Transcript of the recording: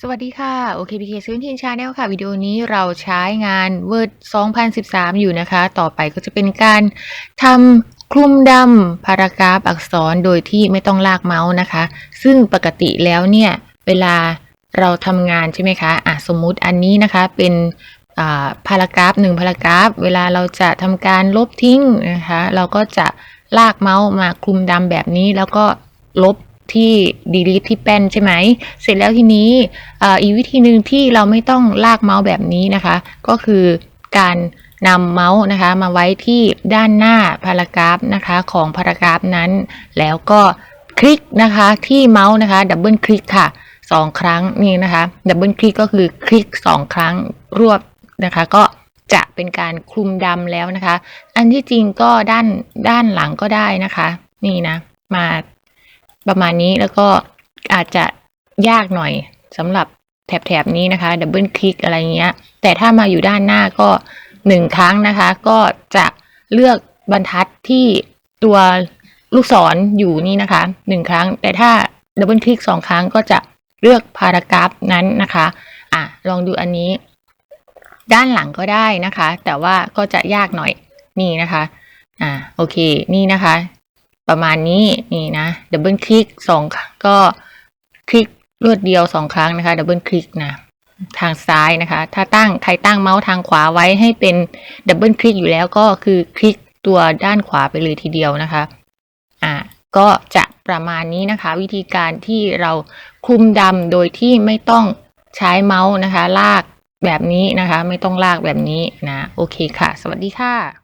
สวัสดีค่ะ OKPK 17 Channel ค่ะ วิดีโอนี้เราใช้งาน Word 2013 อยู่นะคะ ต่อไปก็จะเป็นการทำคลุมดำพารากราฟอักษรโดยที่ไม่ต้องลากเมาส์นะคะ ซึ่งปกติแล้วเนี่ย เวลาเราทำงานใช่ไหมคะอะสมมุติอันนี้นะคะเป็นอ่าพารากราฟหนึ่งพารากราฟ เวลาเราจะทำการลบทิ้งนะคะ เราก็จะลากเมาส์มาคลุมดำแบบนี้แล้วก็ลบ ที่ delete ที่แป้นใช่ไหม เสร็จแล้วทีนี้อีกวิธีหนึ่งที่เราไม่ต้องลากเมาส์แบบนี้นะคะ ก็คือการนำเมาส์นะคะมาไว้ที่ด้านหน้าพารากราฟนะคะของพารากราฟนั้น แล้วก็คลิกนะคะที่เมาส์นะคะดับเบิลคลิกค่ะสองครั้งนี่นะคะดับเบิลคลิกก็คือคลิกสองครั้งรวบนะคะก็จะเป็นการคลุมดำแล้วนะคะ อันที่จริงก็ด้านด้านหลังก็ได้นะคะ นี่นะ มา ประมาณนี้แล้วก็อาจจะยากหน่อยสำหรับแถบๆนี้นะคะดับเบิลคลิกอะไรเงี้ย แต่ถ้ามาอยู่ด้านหน้าก็หนึ่งครั้งนะคะ ก็จะเลือกบรรทัดที่ตัวลูกศรอยู่นี่นะคะหนึ่งครั้ง แต่ถ้าดับเบิลคลิกสองครั้งก็จะเลือกพารากราฟนั้นนะคะอะลองดูอันนี้ ด้านหลังก็ได้นะคะ แต่ว่าก็จะยากหน่อยนี่นะคะอ่าโอเคนี่นะคะ ประมาณนี้นี่นะดับเบิลคลิกสองก็คลิกรวดเดียวสองครั้งนะคะดับเบิลคลิกนะทางซ้ายนะคะ ถ้าตั้งใครตั้งเมาส์ทางขวาไว้ให้เป็นดับเบิลคลิกอยู่แล้วก็คือคลิกตัวด้านขวาไปเลยทีเดียวนะคะอ่าก็จะประมาณนี้นะคะ วิธีการที่เราคลุมดำโดยที่ไม่ต้องใช้เมาส์นะคะ ลากแบบนี้นะคะ ไม่ต้องลากแบบนี้นะ โอเคค่ะ สวัสดีค่ะ